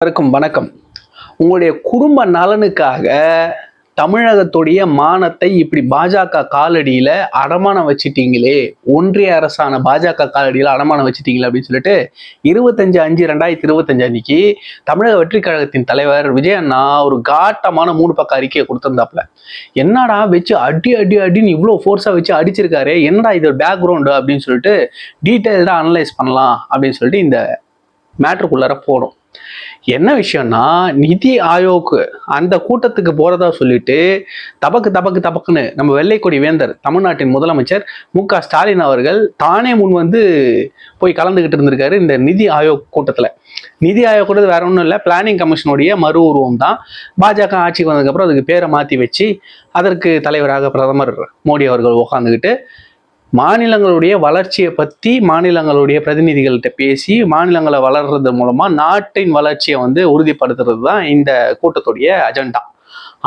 அனைவருக்கும் வணக்கம். உங்களுடைய குடும்ப நலனுக்காக தமிழகத்துடைய மானத்தை இப்படி பாஜக காலடியில் அடமானம் வச்சிட்டீங்களே ஒன்றிய அரசான பாஜக காலடியில் அடமானம் வச்சிட்டீங்களே அப்படின்னு சொல்லிட்டு இருபத்தஞ்சு அஞ்சு ரெண்டாயிரத்தி இருபத்தஞ்சு அன்னைக்கு தமிழக வெற்றி கழகத்தின் தலைவர் விஜயண்ணா ஒரு காட்டமான மூணு பக்க அறிக்கையை கொடுத்துருந்தாப்புல. என்னடா வச்சு அடி அடி அடின்னு இவ்வளோ ஃபோர்ஸாக வச்சு அடிச்சிருக்காரு என்னடா இது பேக்ரவுண்டு அப்படின்னு சொல்லிட்டு டீட்டெயில்டாக அனலைஸ் பண்ணலாம் அப்படின்னு சொல்லிட்டு இந்த மேட்ருக்குள்ளார போனோம். என்ன விஷயம்னா நிதி ஆயோக் அந்த கூட்டத்துக்கு போறதா சொல்லிட்டு தபக்கு தபக்கு தபக்குன்னு நம்ம வெள்ளைக்கொடி வேந்தர் தமிழ்நாட்டின் முதலமைச்சர் மு க ஸ்டாலின் அவர்கள் தானே முன் வந்து போய் கலந்துகிட்டு இருந்திருக்காரு இந்த நிதி ஆயோக் கூட்டத்தில். நிதி ஆயோக் கூட்டத்தில் வேற ஒன்றும் இல்லை பிளானிங் கமிஷனுடைய மறு உருவம் தான். பாஜக ஆட்சிக்கு வந்ததுக்கப்புறம் அதுக்கு பேரை மாற்றி வச்சு அதற்கு தலைவராக பிரதமர் மோடி அவர்கள் உட்காந்துக்கிட்டு மாநிலங்களுடைய வளர்ச்சியை பற்றி மாநிலங்களுடைய பிரதிநிதிகள்கிட்ட பேசி மாநிலங்களை வளர்றது மூலமாக நாட்டின் வளர்ச்சியை வந்து உறுதிப்படுத்துறது தான் இந்த கூட்டத்துடைய அஜெண்டா.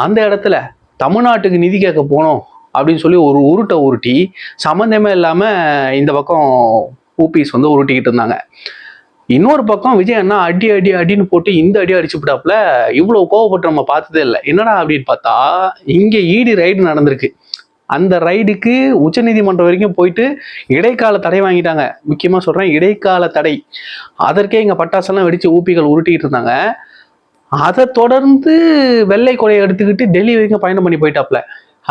அந்த இடத்துல தமிழ்நாட்டுக்கு நிதி கேட்க போனோம் அப்படின்னு சொல்லி ஒரு உருட்டை உருட்டி சம்மந்தமே இல்லாமல் இந்த பக்கம் ஊபிஸ் வந்து உருட்டிக்கிட்டு இருந்தாங்க. இன்னொரு பக்கம் விஜய் அண்ணா அடி அடி அடின்னு போட்டு இந்த அடி அடிச்சு விட்டாப்புல இவ்வளோ கோவப்பட்டு நம்ம பார்த்ததே இல்லை. என்னடா அப்படின்னு பார்த்தா இங்கே ஈடி ரைடு நடந்திருக்கு. அந்த ரைடுக்கு உச்சநீதிமன்றம் வரைக்கும் போயிட்டு இடைக்கால தடை வாங்கிட்டாங்க. முக்கியமாக சொல்கிறேன் இடைக்கால தடை. அதற்கே இங்கே பட்டாசெல்லாம் வெடித்து ஊப்பிகள் உருட்டிகிட்டு இருந்தாங்க. அதை தொடர்ந்து வெள்ளை கொடையை எடுத்துக்கிட்டு டெல்லி வரைக்கும் பயணம் பண்ணி போயிட்டாப்ல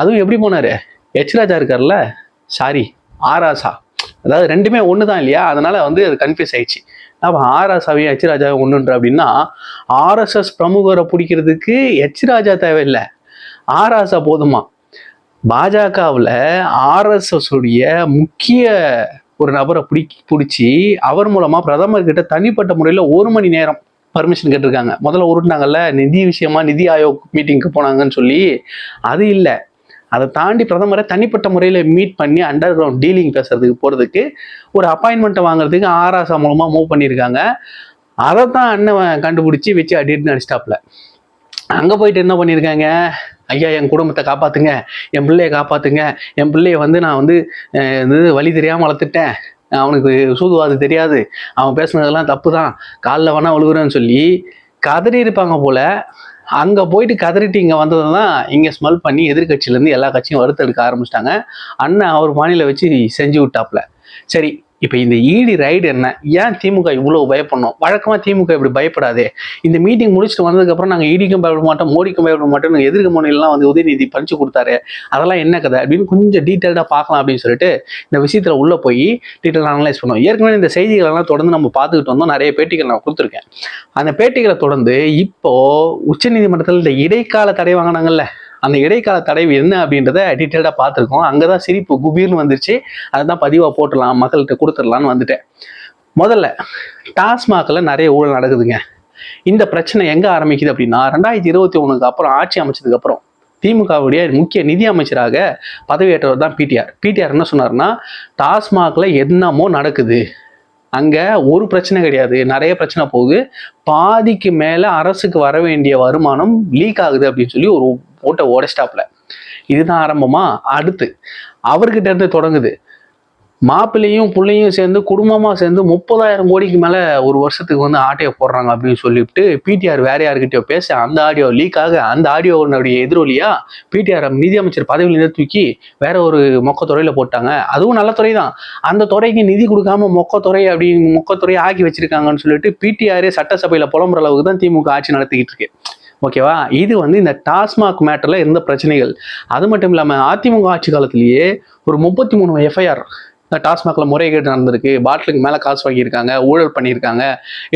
அதுவும் எப்படி போனாரு? எச் ராஜா இருக்கார்ல? சாரி ஆராசா அதாவது ரெண்டுமே ஒன்று தான் இல்லையா? அதனால் வந்து அது கன்ஃபியூஸ் ஆயிடுச்சு. அப்போ ஆராசாவையும் எச் ராஜாவும் ஒன்றுன்ற அப்படின்னா ஆர்எஸ்எஸ் பிரமுகரை பிடிக்கிறதுக்கு எச் ராஜா தேவையில்லை. ஆராசா போதுமா? பாஜகவில் ஆர்எஸ்எஸுடைய முக்கிய ஒரு நபரை பிடி பிடிச்சி அவர் மூலமாக பிரதமர்கிட்ட தனிப்பட்ட முறையில் ஒரு மணி நேரம் பர்மிஷன் கேட்டிருக்காங்க. முதல்ல உருட்டினாங்கல்ல நிதி விஷயமா நிதி ஆயோக் மீட்டிங்க்கு போனாங்கன்னு சொல்லி. அது இல்லை. அதை தாண்டி பிரதமரை தனிப்பட்ட முறையில் மீட் பண்ணி அண்டர் கிரவுண்ட் டீலிங் பேசுறதுக்கு போகிறதுக்கு ஒரு அப்பாயின்மெண்ட்டை வாங்குறதுக்கு ஆராசா மூலமாக மூவ் பண்ணியிருக்காங்க. அதை தான் அண்ணன் கண்டுபிடிச்சி வச்சு அடிட்டு அடிச்சிட்டாப்ல அங்கே போயிட்டு என்ன பண்ணியிருக்காங்க ஐயா என் குடும்பத்தை காப்பாத்துங்க. என் பிள்ளைய காப்பாத்துங்க. என் பிள்ளைய வந்து நான் வந்து இது வழி தெரியாமல் வளர்த்துட்டேன். அவனுக்கு சூதுவாது தெரியாது. அவன் பேசுனதெல்லாம் தப்பு தான் காலில் வேணா விழுகுறேன்னு சொல்லி கதறி இருப்பாங்க போல. அங்கே போயிட்டு கதறிட்டு இங்கே வந்தது தான் இங்கே ஸ்மெல் பண்ணி எதிர்கட்சியிலேருந்து எல்லா கட்சியும் வறுத்தெடுக்க ஆரம்பிச்சிட்டாங்க. அண்ணன் அவர் மாநில வச்சு செஞ்சு விட்டாப்ல சரி இப்போ இந்த ஈடி ரைடு என்ன? ஏன் திமுக இவ்வளோ பயப்படணும்? வழக்கமாக திமுக இப்படி பயப்படாதே. இந்த மீட்டிங் முடிச்சுட்டு வந்ததுக்கப்புறம் நாங்கள் ஈடிக்கும் பயப்பட மாட்டோம் மோடிக்கும் பயப்பட மாட்டோம் எதிர்க்க முனையிலாம் வந்து உதயநிதி பறிச்சு கொடுத்தாரு. அதெல்லாம் என்ன கதை? அப்படின்னு கொஞ்சம் டீட்டெயில்டாக பார்க்கலாம் அப்படின்னு சொல்லிட்டு இந்த விஷயத்தில் உள்ளே போய் டீட்டெயில் அனலைஸ் பண்ணுவோம் ஏற்கனவே இந்த செய்திகளெல்லாம் தொடர்ந்து நம்ம பார்த்துக்கிட்டு வந்தோம். நிறைய பேட்டிகள் நான் கொடுத்துருக்கேன். அந்த பேட்டிகளை தொடர்ந்து இப்போ உச்சநீதிமன்றத்தில் இந்த இடைக்கால தடை வாங்கினாங்கல்ல அந்த இடைக்கால தடை என்ன அப்படின்றத டீட்டெயில்டாக பார்த்துருக்கோம். அங்கே தான் சிரிப்பு குபீர்னு வந்துருச்சு. அதை தான் பதிவாக போட்டுடலாம் மக்கள்கிட்ட கொடுத்துடலான்னு வந்துட்டேன் முதல்ல டாஸ்மாகில் நிறைய ஊழல் நடக்குதுங்க. இந்த பிரச்சனை எங்கே ஆரம்பிக்குது அப்படின்னா ரெண்டாயிரத்தி இருபத்தி ஒன்றுக்கு அப்புறம் ஆட்சி அமைச்சதுக்கு அப்புறம் திமுகவுடைய முக்கிய நிதி அமைச்சராக பதவியேற்றவர் தான் பிடிஆர் பிடிஆர் என்ன சொன்னார்னா டாஸ்மாகில் என்னமோ நடக்குது. அங்கே ஒரு பிரச்சனை கிடையாது. நிறைய பிரச்சனை போகுது. பாதிக்கு மேலே அரசுக்கு வர வேண்டிய வருமானம் லீக் ஆகுது அப்படின்னு சொல்லி ஒரு ஓட்டை உடைச்சிட்டாப்ல இதுதான் ஆரம்பமா? அடுத்து. அவர்கிட்ட இருந்து தொடங்குது. மாப்பிள்ளையும் பிள்ளையும் சேர்ந்து குடும்பமாக சேர்ந்து முப்பதாயிரம் கோடிக்கு மேலே ஒரு வருஷத்துக்கு வந்து ஆட்டையை போடுறாங்க அப்படின்னு சொல்லிவிட்டு பிடிஆர் வேற யார்கிட்டயோ பேச அந்த ஆடியோ லீக் ஆக அந்த ஆடியோனுடைய எதிரொலியாக பிடிஆர் நிதியமைச்சர் பதவியிலிருந்து தூக்கி வேற ஒரு மொக்க துறையில் போட்டாங்க. அதுவும் நல்ல துறை தான் அந்த துறைக்கு நிதி கொடுக்காம மொக்க துறை அப்படின்னு மொக்க துறையை ஆக்கி வச்சிருக்காங்கன்னு சொல்லிட்டு பிடிஆரே சட்டசபையில் புலம்புற அளவுக்கு தான் திமுக ஆட்சி நடத்திக்கிட்டு இருக்கு. ஓகேவா? இது வந்து இந்த டாஸ்மாக் மேட்டரில் இருந்த பிரச்சனைகள். அது மட்டும் இல்லாமல் அதிமுக ஆட்சி காலத்திலேயே ஒரு முப்பத்தி மூணு எஃப்ஐஆர் இந்த டாஸ்மாகில் முறைகேடு நடந்திருக்கு. பாட்டிலுக்கு மேலே காசு வாங்கியிருக்காங்க ஊழல் பண்ணியிருக்காங்க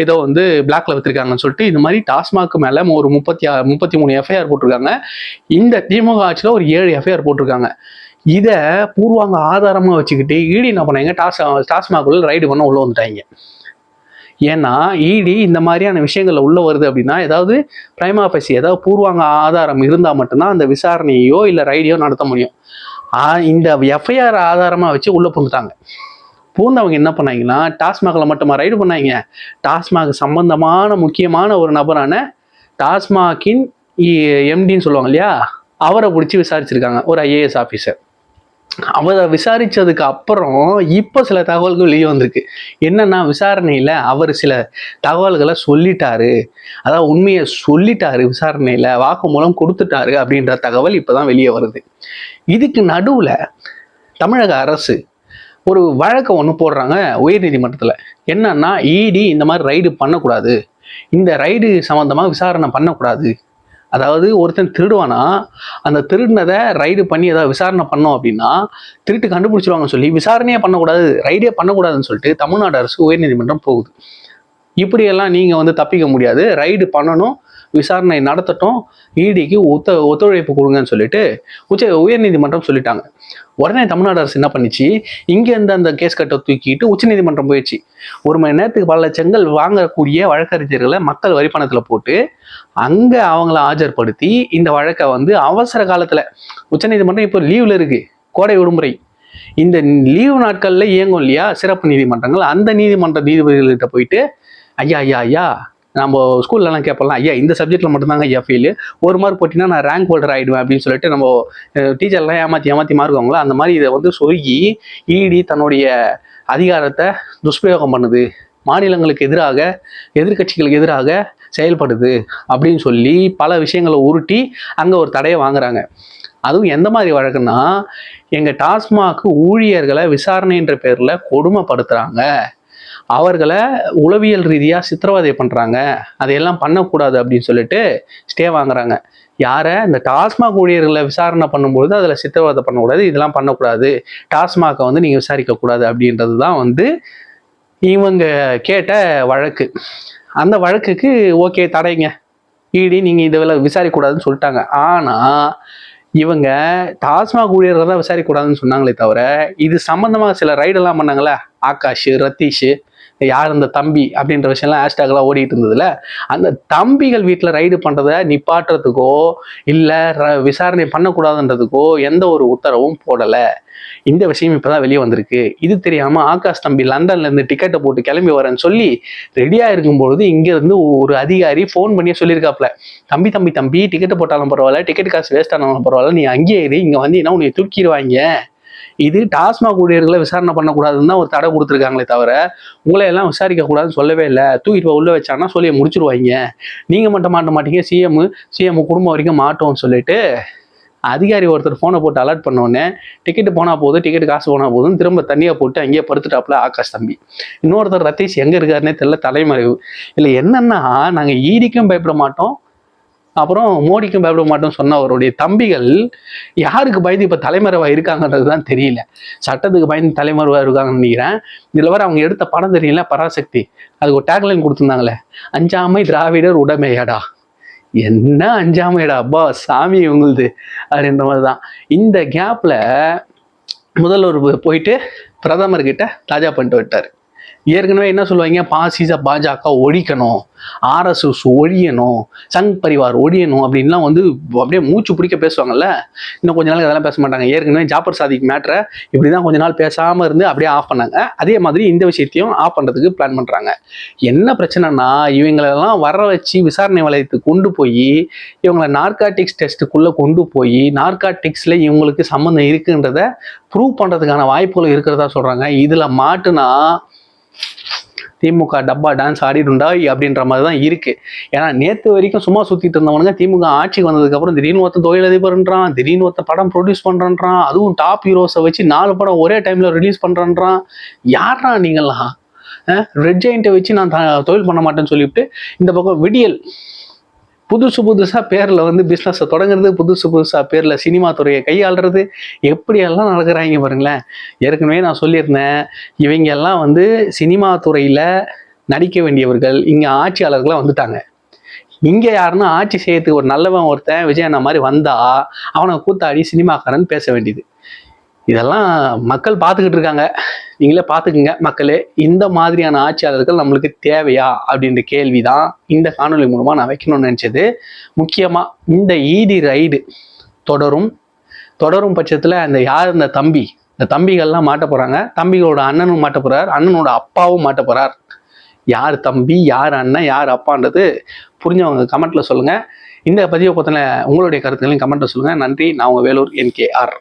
ஏதோ வந்து பிளாக்ல விற்றுருக்காங்கன்னு சொல்லிட்டு இந்த மாதிரி டாஸ்மாக் மேலே ஒரு முப்பத்தி முப்பத்தி மூணு எஃப்ஐஆர் போட்டிருக்காங்க. இந்த திமுக ஆட்சியில் ஒரு ஏழு எஃப்ஐஆர் போட்டிருக்காங்க. இதை பூர்வாங்க ஆதாரமாக வச்சுக்கிட்டு ஈடி என்ன பண்ணாங்க? டாஸ் டாஸ்மாகுள்ள ரைடு பண்ண உள்ளே வந்துட்டாங்க. ஏன்னா இடி இந்த மாதிரியான விஷயங்கள்ல உள்ள வருது அப்படின்னா ஏதாவது பிரைமாபசி ஏதாவது பூர்வாங்க ஆதாரம் இருந்தால் மட்டும்தான் அந்த விசாரணையோ இல்லை ரைடியோ நடத்த முடியும். இந்த எஃப்ஐஆர் ஆதாரமாக வச்சு உள்ளே புகுந்துட்டாங்க பூந்தவங்க என்ன பண்ணாங்கன்னா டாஸ்மாகில் மட்டுமா ரைடு பண்ணாங்க? டாஸ்மாக் சம்பந்தமான முக்கியமான ஒரு நபரான டாஸ்மாகின் எம்டின்னு சொல்லுவாங்க இல்லையா? அவரை பிடிச்சி விசாரிச்சிருக்காங்க ஒரு ஐஏஎஸ் ஆஃபீஸர். அவரை விசாரித்ததுக்கு அப்புறம் இப்போ சில தகவல்கள் வெளியே வந்திருக்கு. என்னன்னா விசாரணையில் அவர் சில தகவல்களை சொல்லிட்டாரு. அதாவது உண்மையை சொல்லிட்டாரு விசாரணையில் வாக்குமூலம் கொடுத்துட்டாரு அப்படின்ற தகவல் இப்போ தான் வெளியே வருது. இதுக்கு நடுவில் தமிழக அரசு ஒரு வழக்கை ஒன்று போடுறாங்க உயர்நீதிமன்றத்தில். என்னன்னா இடி இந்த மாதிரி ரைடு பண்ணக்கூடாது. இந்த ரைடு சம்மந்தமாக விசாரணை பண்ணக்கூடாது. அதாவது ஒருத்தன் திருடுவானா அந்த திருடினதை ரைடு பண்ணி ஏதாவது விசாரணை பண்ணோம் அப்படின்னா திருட்டு கண்டுபிடிச்சிருவாங்கன்னு சொல்லி விசாரணையே பண்ணக்கூடாது ரைடே பண்ணக்கூடாதுன்னு சொல்லிட்டு தமிழ்நாடு அரசு உயர்நீதிமன்றம் போகுது. இப்படியெல்லாம் நீங்கள் வந்து தப்பிக்க முடியாது ரைடு பண்ணணும் விசாரணை நடத்தட்டும் இடிக்கு ஒத்த ஒத்துழைப்பு கொடுங்கன்னு சொல்லிட்டு உச்ச உயர்நீதிமன்றம் சொல்லிட்டாங்க. உடனே தமிழ்நாடு அரசு என்ன பண்ணிச்சு? இங்கேருந்து அந்த கேஸ் கட்டை தூக்கிட்டு உச்சநீதிமன்றம் போயிடுச்சு. ஒரு மணி நேரத்துக்கு பல லட்சங்கள் வாங்கக்கூடிய வழக்கறிஞர்களை மக்கள் வரிப்பணத்தில் போட்டு அங்கே அவங்கள ஆஜர்படுத்தி இந்த வழக்கை வந்து அவசர காலத்தில் உச்சநீதிமன்றம் இப்போ லீவில் இருக்கு. கோடை விடுமுறை. இந்த லீவு நாட்களில் இயங்கும் இல்லையா? சிறப்பு நீதிமன்றங்கள் அந்த நீதிமன்ற நீதிபதிகள்கிட்ட போயிட்டு ஐயா ஐயா ஐயா நம்ம ஸ்கூல்லலாம் கேட்பலாம் ஐயா இந்த சப்ஜெக்ட்டில் மட்டும்தாங்க ஐயா ஃபெயிலு ஒரு மார்க் போட்டிங்கன்னா நான் ரேங்க் ஹோல்டர் ஆகிடுவேன் அப்படின்னு சொல்லிட்டு நம்ம டீச்சர்லாம் ஏமாற்றி ஏமாற்றி மாறுவாங்களா? அந்த மாதிரி இதை வந்து சொருகி இடி தன்னுடைய அதிகாரத்தை துஷ்பிரயோகம் பண்ணுது. மாநிலங்களுக்கு எதிராக எதிர்க்கட்சிகளுக்கு எதிராக செயல்படுது அப்படின்னு சொல்லி பல விஷயங்களை உருட்டி அங்கே ஒரு தடையை வாங்குறாங்க. அதுவும் எந்த மாதிரி வழக்குன்னா எங்கள் டாஸ்மாக் ஊழியர்களை விசாரணைன்ற பேரில் கொடுமைப்படுத்துகிறாங்க அவர்களை உளவியல் ரீதியாக சித்திரவதை பண்ணுறாங்க அதையெல்லாம் பண்ணக்கூடாது அப்படின்னு சொல்லிட்டு ஸ்டே வாங்குறாங்க. யாரை? இந்த டாஸ்மாக் ஊழியர்களை விசாரணை பண்ணும்பொழுது அதில் சித்திரவதை பண்ணக்கூடாது இதெல்லாம் பண்ணக்கூடாது. டாஸ்மாகை வந்து நீங்கள் விசாரிக்கக்கூடாது அப்படின்றது தான் வந்து இவங்க கேட்ட வழக்கு. அந்த வழக்குக்கு ஓகே தடைங்க. இடி நீங்கள் இதில் விசாரிக்கக்கூடாதுன்னு சொல்லிட்டாங்க. ஆனால் இவங்க டாஸ்மாக் ஊழியர்கள் தான் விசாரிக்கக்கூடாதுன்னு சொன்னாங்களே தவிர இது சம்மந்தமாக சில ரைடெல்லாம் பண்ணாங்களே ஆகாஷ் ரத்தீஷ் யார் அந்த தம்பி அப்படின்ற விஷயம்லாம் ஹேஷ்டாக்லாம் ஓடிட்டு இருந்ததுல அந்த தம்பிகள் வீட்டில் ரைடு பண்ணுறதை நிப்பாட்டுறதுக்கோ இல்லை விசாரணை பண்ணக்கூடாதுன்றதுக்கோ எந்த ஒரு உத்தரவும் போடலை. இந்த விஷயம் இப்போதான் வெளியே வந்திருக்கு. இது தெரியாமல் ஆகாஷ் தம்பி லண்டன்ல இருந்து டிக்கெட்டை போட்டு கிளம்பி வரேன்னு சொல்லி ரெடியாக இருக்கும்பொழுது இங்கேருந்து ஒரு அதிகாரி ஃபோன் பண்ணியே சொல்லியிருக்காப்ல தம்பி தம்பி தம்பி டிக்கெட்டை போட்டாலும் பரவாயில்ல டிக்கெட் காசு வேஸ்ட் ஆனாலும் பரவாயில்ல நீ அங்கேயே இரு இங்கே வந்தீங்கன்னா என்ன உன்னை தூக்கிடுவாங்க இது டாஸ்மாக் ஊழியர்களை விசாரணை பண்ணக்கூடாதுன்னு தான் ஒரு தடை கொடுத்துருக்காங்களே தவிர உங்களை எல்லாம் விசாரிக்க கூடாதுன்னு சொல்லவே இல்லை. தூக்கிட்டு போய் உள்ள வச்சாங்கன்னா சொல்லி முடிச்சிருவாங்க. நீங்க மட்டும் மாட்ட மாட்டீங்க. சிஎம் சிஎம் குடும்பம் வரைக்கும் மாட்டோம்னு சொல்லிட்டு அதிகாரி ஒருத்தர் ஃபோனை போட்டு அலர்ட் பண்ணோன்னே டிக்கெட் போனால் போதும் டிக்கெட் காசு போனால் போதும் திரும்ப தண்ணியை போட்டு அங்கேயே படுத்துட்டாப்புல ஆகாஷ் தம்பி. இன்னொருத்தர் ரத்தீஷ் எங்கே இருக்காருன்னே தெரியல தலைமறைவு. இல்லை என்னன்னா நாங்கள் ஈடிக்கும் பயப்பட மாட்டோம். அப்புறம் மோடிக்கும் பயப்பட மாட்டோம் சொன்ன அவருடைய தம்பிகள் யாருக்கு பயந்து இப்போ தலைமறைவாக இருக்காங்கன்றது தான் தெரியல. சட்டத்துக்கு பயந்து தலைமறைவாக இருக்காங்கன்னு நினைக்கிறேன். இதில் வர அவங்க எடுத்த படம் தெரியல பராசக்தி. அதுக்கு ஒரு டேக்லைன் கொடுத்துருந்தாங்களே அஞ்சாமை திராவிடர் உடமையாடா. என்ன அஞ்சாமையடா அப்பா சாமி உங்களுது அப்படின்ற மாதிரி தான் இந்த கேப்பில் முதல்வர் போயிட்டு பிரதமர்கிட்ட தாஜா பண்ணிட்டு விட்டார் ஏற்கனவே என்ன சொல்லுவாங்க? பாசிச பாஜக ஒழிக்கணும். ஆர்எஸ்எஸ் ஒழியணும். சங் பரிவார் ஒழியணும் அப்படின்லாம் வந்து அப்படியே மூச்சு பிடிக்க பேசுவாங்கல்ல? இன்னும் கொஞ்ச நாள் அதெல்லாம் பேச மாட்டாங்க. ஏற்கனவே ஜாப்பர் சாதிக் மேட்ரை இப்படி தான் கொஞ்ச நாள் பேசாமல் இருந்து அப்படியே ஆஃப் பண்ணாங்க. அதே மாதிரி இந்த விஷயத்தையும் ஆஃப் பண்ணுறதுக்கு பிளான் பண்ணுறாங்க என்ன பிரச்சனைனா இவங்களெல்லாம் வர வச்சு விசாரணை வலயத்துக்கு கொண்டு போய் இவங்களை நார்காட்டிக்ஸ் டெஸ்ட்டுக்குள்ளே கொண்டு போய் நார்காட்டிக்ஸில் இவங்களுக்கு சம்மந்தம் இருக்குன்றத ப்ரூவ் பண்ணுறதுக்கான வாய்ப்புகள் இருக்கிறதா சொல்கிறாங்க இதில் மாட்டுனா திமுக டப்பா டான்ஸ் ஆடிடுண்டா அப்படின்ற மாதிரி தான் இருக்கு. ஏன்னா நேற்று வரைக்கும் சும்மா சுத்திட்டு இருந்தவனுங்க திமுக ஆட்சிக்கு வந்ததுக்கு அப்புறம் திடீர்னு ஒருத்தன் தொழிலதிபர்ன்றான் திடீர்னு ஒருத்த படம் ப்ரொடியூஸ் பண்றான்றான் அதுவும் டாப் ஹீரோஸை வச்சு நாலு படம் ஒரே டைம்ல ரிலீஸ் பண்றான்றான். யாரா நீங்களாம் ரெட் ஜெயிண்ட்டை வச்சு நான் தொழில் பண்ண மாட்டேன்னு சொல்லிவிட்டு இந்த பக்கம் விடியல் புதுசு புதுசாக பேரில் வந்து பிஸ்னஸை தொடங்குறது புதுசு புதுசாக பேரில் சினிமா துறையை கையாளுறது எப்படியெல்லாம் நடக்கிறாங்க பாருங்களேன். ஏற்கனவே நான் சொல்லியிருந்தேன் இவங்க எல்லாம் வந்து சினிமா துறையில் நடிக்க வேண்டியவர்கள் இங்கே ஆட்சியாளர்களாக வந்துட்டாங்க. இங்கே யாருன்னா ஆட்சி செய்யறதுக்கு ஒரு நல்லவன் ஒருத்தன் விஜயண்ணா மாதிரி வந்தா அவனை கூத்தாடி சினிமாக்காரன் பேச வேண்டியது. இதெல்லாம் மக்கள் பார்த்துக்கிட்டு இருக்காங்க. நீங்களே பார்த்துக்குங்க மக்களே இந்த மாதிரியான ஆட்சியாளர்கள் நம்மளுக்கு தேவையா அப்படின்ற கேள்வி தான் இந்த காணொலி மூலமாக நான் வைக்கணும்னு நினச்சது. முக்கியமாக இந்த ஈடி ரைடு தொடரும். தொடரும் பட்சத்தில் அந்த யார் இந்த தம்பி? இந்த தம்பிகள்லாம் மாட்ட போகிறாங்க தம்பிகளோட அண்ணனும் மாட்ட போகிறார் அண்ணனோட அப்பாவும் மாட்ட போகிறார் யார் தம்பி யார் அண்ணன் யார் அப்பான்றது புரிஞ்சவங்க கமெண்ட்டில் சொல்லுங்கள் இந்த பதிவை பற்றின உங்களுடைய கருத்துக்களையும் கமெண்ட்டில் சொல்லுங்கள் நன்றி. நான் உங்கள் வேலூர் என் கே ஆர்